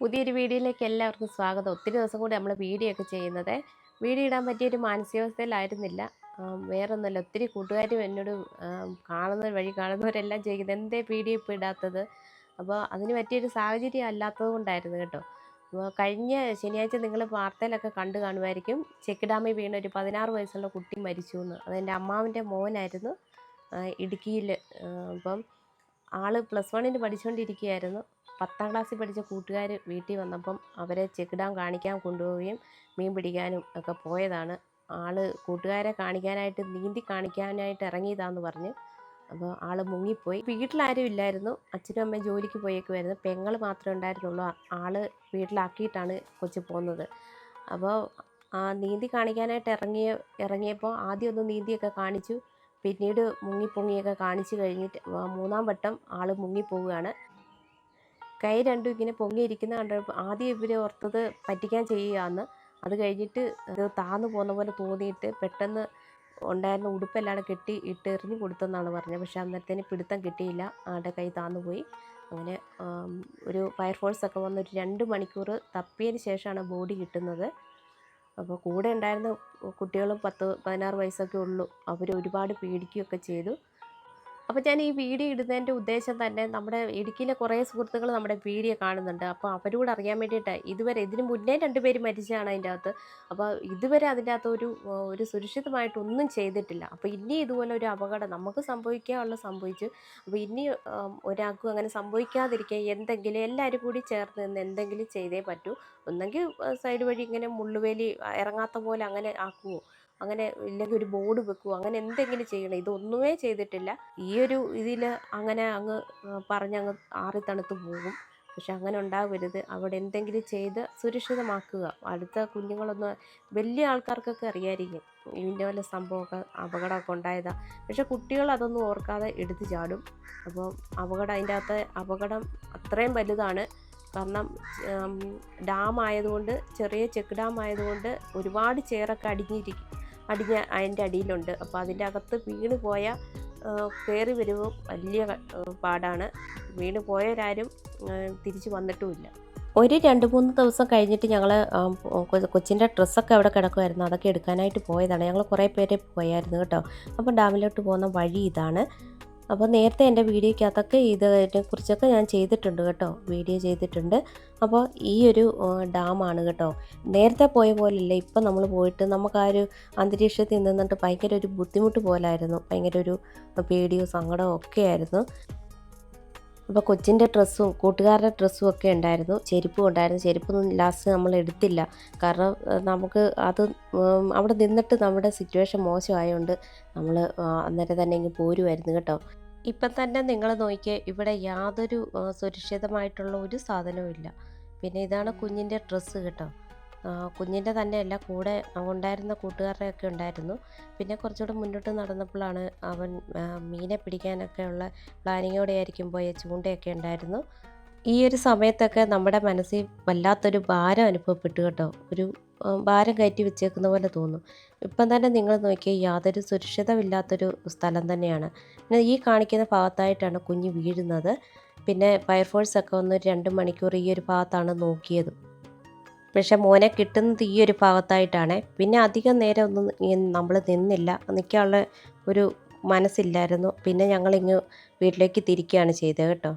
പുതിയൊരു വീഡിയോയിലേക്ക് എല്ലാവർക്കും സ്വാഗതം. ഒത്തിരി ദിവസം കൂടി നമ്മൾ വീഡിയോ ഒക്കെ ചെയ്യുന്നത്. വീഡിയോ ഇടാൻ പറ്റിയൊരു മാനസികാവസ്ഥയിലായിരുന്നില്ല. വേറൊന്നുമല്ല ഒത്തിരി കൂട്ടുകാരും എന്നോട് കാണുന്ന വഴി കാണുന്നവരെല്ലാം ചെയ്യുന്നത് എന്തേ വീഡിയോ ഇപ്പോൾ ഇടാത്തത്? അപ്പോൾ അതിന് പറ്റിയൊരു സാഹചര്യം അല്ലാത്തത് കൊണ്ടായിരുന്നു കേട്ടോ. അപ്പോൾ കഴിഞ്ഞ ശനിയാഴ്ച നിങ്ങൾ വാർത്തയിലൊക്കെ കണ്ടു കാണുമായിരിക്കും. ചെക്ക് ഡാമിൽ വീണ ഒരു പതിനാറ് വയസ്സുള്ള കുട്ടി മരിച്ചു എന്ന്. അതെന്റെ അമ്മാവിന്റെ മോനായിരുന്നു. ഇടുക്കിയിൽ അപ്പം ആൾ പ്ലസ് വണ്ണിന് പഠിച്ചുകൊണ്ടിരിക്കുകയായിരുന്നു. പത്താം ക്ലാസ്സിൽ പഠിച്ച കൂട്ടുകാർ വീട്ടിൽ വന്നപ്പം അവരെ ചെക്ക് ഡാം കാണിക്കാൻ കൊണ്ടുപോവുകയും മീൻ പിടിക്കാനും ഒക്കെ പോയതാണ്. ആൾ കൂട്ടുകാരെ കാണിക്കാനായിട്ട് നീന്തി കാണിക്കാനായിട്ട് ഇറങ്ങിയതാന്ന് പറഞ്ഞ് അപ്പോൾ ആൾ മുങ്ങിപ്പോയി. വീട്ടിലാരും ഇല്ലായിരുന്നു. അച്ഛനും അമ്മയും ജോലിക്ക് പോയേക്കുമായിരുന്നു പെങ്ങൾ മാത്രമേ ഉണ്ടായിരുന്നുള്ളൂ. ആൾ വീട്ടിലാക്കിയിട്ടാണ് കൊച്ചു പോകുന്നത്. അപ്പോൾ ആ നീന്തി കാണിക്കാനായിട്ട് ഇറങ്ങിയ ഇറങ്ങിയപ്പോൾ ആദ്യം ഒന്ന് നീന്തിയൊക്കെ കാണിച്ചു. പിന്നീട് മുങ്ങിപ്പൊങ്ങിയൊക്കെ കാണിച്ചു കഴിഞ്ഞിട്ട് മൂന്നാം വട്ടം ആൾ മുങ്ങിപ്പോവുകയാണ് കൈ രണ്ടും ഇങ്ങനെ പൊങ്ങിയിരിക്കുന്ന കണ്ടപ്പോൾ ആദ്യം ഇവർ ഓർത്തത് പറ്റിക്കാൻ ചെയ്യുകയെന്ന്. അത് കഴിഞ്ഞിട്ട് അത് താന്നു പോകുന്ന പോലെ തോന്നിയിട്ട് പെട്ടെന്ന് ഉണ്ടായിരുന്ന ഉടുപ്പെല്ലാം കെട്ടി ഇട്ട് എറിഞ്ഞു കൊടുത്തെന്നാണ് പറഞ്ഞത്. പക്ഷെ അന്നേരത്തേന് പിടുത്തം കിട്ടിയില്ല. ആളുടെ കൈ താന്നു പോയി. അങ്ങനെ ഒരു ഫയർഫോഴ്സൊക്കെ വന്ന് ഒരു രണ്ട് മണിക്കൂർ തപ്പിയതിന് ശേഷമാണ് ബോഡി കിട്ടുന്നത്. അപ്പോൾ കൂടെ ഉണ്ടായിരുന്ന കുട്ടികളും പത്ത് പതിനാറ് വയസ്സൊക്കെ ഉള്ളൂ. അവർ ഒരുപാട് പേടിക്കുകയൊക്കെ ചെയ്തു. അപ്പോൾ ഞാൻ ഈ വീഡിയോ ഇടുന്നതിന്റെ ഉദ്ദേശം തന്നെ നമ്മുടെ ഇടുക്കിയിലെ കുറേ സുഹൃത്തുക്കൾ നമ്മുടെ വീഡിയോ കാണുന്നുണ്ട്. അപ്പോൾ അവരോട് അറിയാൻ വേണ്ടിയിട്ടാണ് ഇതുവരെ ഇതിന് മുന്നേ രണ്ടുപേര് മരിച്ചതാണ് അതിന്റെ അകത്ത്. അപ്പോൾ ഇതുവരെ അതിന്റെ അകത്ത് ഒരു ഒരു സുരക്ഷിതമായിട്ടൊന്നും ചെയ്തിട്ടില്ല. അപ്പോൾ ഇനി ഇതുപോലെ ഒരു അപകടം നമുക്ക് സംഭവിക്കാനുള്ള സംഭവിച്ചു അപ്പോൾ ഇനി ഒരാൾക്കും അങ്ങനെ സംഭവിക്കാതിരിക്കാൻ എന്തെങ്കിലും എല്ലാവരും കൂടി ചേർന്ന് നിന്ന് എന്തെങ്കിലും ചെയ്തേ പറ്റൂ. ഒന്നെങ്കിൽ സൈഡ് വഴി ഇങ്ങനെ മുള്ളുവേലി ഇറങ്ങാത്ത പോലെ അങ്ങനെ ആക്കുമോ അങ്ങനെ ഇല്ലെങ്കിൽ ഒരു ബോർഡ് വെക്കുമോ അങ്ങനെ എന്തെങ്കിലും ചെയ്യണം. ഇതൊന്നുമേ ചെയ്തിട്ടില്ല. ഈ ഒരു ഇതിൽ അങ്ങനെ അങ്ങ് പറഞ്ഞ് അങ്ങ് ആറി തണുത്ത് പോകും. പക്ഷെ അങ്ങനെ ഉണ്ടാവരുത്. അവിടെ എന്തെങ്കിലും ചെയ്ത് സുരക്ഷിതമാക്കുക. അടുത്ത കുഞ്ഞുങ്ങളൊന്നും വലിയ ആൾക്കാർക്കൊക്കെ അറിയായിരിക്കും ഇതിന്റെ വല്ല സംഭവമൊക്കെ അപകടമൊക്കെ ഉണ്ടായതാ. പക്ഷെ കുട്ടികൾ അതൊന്നും ഓർക്കാതെ എടുത്തു ചാടും. അപ്പോൾ അപകടം അതിന്റെ അകത്തെ അപകടം അത്രയും വലുതാണ്. കാരണം ഡാം ആയതുകൊണ്ട് ചെറിയ ചെക്ക് ഡാം ആയതുകൊണ്ട് ഒരുപാട് ചേറൊക്കെ അടിഞ്ഞിരിക്കും. അടിഞ്ഞ അതിന്റെ അടിയിലുണ്ട്. അപ്പോൾ അതിന്റെ അകത്ത് വീണ് പോയ കയറി വരുമ്പോൾ വലിയ പാടാണ്. വീണ് പോയവരാരും തിരിച്ച് വന്നിട്ടുമില്ല. ഒരു രണ്ട് മൂന്ന് ദിവസം കഴിഞ്ഞിട്ട് ഞങ്ങൾ കൊച്ചിന്റെ ഡ്രസ്സൊക്കെ അവിടെ കിടക്കുമായിരുന്നു അതൊക്കെ എടുക്കാനായിട്ട് പോയതാണ്. ഞങ്ങൾ കുറേ പേരെ പോയായിരുന്നു കേട്ടോ. അപ്പോൾ ഡാമിലോട്ട് പോകുന്ന വഴി ഇതാണ്. അപ്പോൾ നേരത്തെ എന്റെ വീഡിയോയ്ക്കകത്തൊക്കെ ഇതിനെ കുറിച്ചൊക്കെ ഞാൻ ചെയ്തിട്ടുണ്ട് കേട്ടോ വീഡിയോ ചെയ്തിട്ടുണ്ട്. അപ്പോൾ ഈ ഒരു ഡാമാണ് കേട്ടോ. നേരത്തെ പോയ പോലെയല്ല ഇപ്പം നമ്മൾ പോയിട്ട് നമുക്ക് ആ ഒരു അന്തരീക്ഷത്തിൽ നിന്നിട്ട് ഭയങ്കര ഒരു ബുദ്ധിമുട്ട് പോലായിരുന്നു. ഭയങ്കര ഒരു പേടിയോ സങ്കടമോ ഒക്കെ ആയിരുന്നു. അപ്പോൾ കൊച്ചിന്റെ ഡ്രസ്സും കൂട്ടുകാരുടെ ഡ്രസ്സും ഒക്കെ ഉണ്ടായിരുന്നു. ചെരുപ്പും ഉണ്ടായിരുന്നു. ചെരുപ്പൊന്നും ലാസ്റ്റ് നമ്മൾ എടുത്തില്ല. കാരണം നമുക്ക് അത് അവിടെ നിന്നിട്ട് നമ്മുടെ സിറ്റുവേഷൻ മോശമായതുകൊണ്ട് നമ്മൾ അന്നേരം തന്നെ ഇങ്ങ് പോരുമായിരുന്നു കേട്ടോ. ഇപ്പം തന്നെ നിങ്ങൾ നോക്കിയേ ഇവിടെ യാതൊരു സുരക്ഷിതമായിട്ടുള്ള ഒരു സാധനവും ഇല്ല. പിന്നെ ഇതാണ് കുഞ്ഞിന്റെ ഡ്രസ്സ് കേട്ടോ. കുഞ്ഞിന്റെ തന്നെയല്ല കൂടെ ഉണ്ടായിരുന്ന കൂട്ടുകാരുടെ ഒക്കെ ഉണ്ടായിരുന്നു. പിന്നെ കുറച്ചുകൂടെ മുന്നോട്ട് നടന്നപ്പോഴാണ് അവൻ മീനെ പിടിക്കാനൊക്കെ ഉള്ള പ്ലാനിങ്ങോടെ ആയിരിക്കും പോയ ചൂണ്ടയൊക്കെ ഉണ്ടായിരുന്നു. ഈ ഒരു സമയത്തൊക്കെ നമ്മുടെ മനസ്സിൽ വല്ലാത്തൊരു ഭാരം അനുഭവപ്പെട്ടു കേട്ടോ. ഒരു ഭാരം കയറ്റി വെച്ചേക്കുന്ന പോലെ തോന്നും. ഇപ്പം തന്നെ നിങ്ങൾ നോക്കിയാൽ യാതൊരു സുരക്ഷിതമില്ലാത്തൊരു സ്ഥലം തന്നെയാണ്. പിന്നെ ഈ കാണിക്കുന്ന ഭാഗത്തായിട്ടാണ് കുഞ്ഞ് വീഴുന്നത്. പിന്നെ ഫയർഫോഴ്സ് ഒക്കെ ഒന്ന് രണ്ട് മണിക്കൂർ ഈ ഒരു ഭാഗത്താണ് നോക്കിയത്. പക്ഷെ മോനെ കിട്ടുന്നത് ഈ ഒരു ഭാഗത്തായിട്ടാണ്. പിന്നെ അധികം നേരം ഒന്നും നമ്മൾ നിന്നില്ല. നിൽക്കാനുള്ള ഒരു മനസ്സില്ലായിരുന്നു. പിന്നെ ഞങ്ങളിങ്ങ് വീട്ടിലേക്ക് തിരിക്കുകയാണ് ചെയ്തത് കേട്ടോ.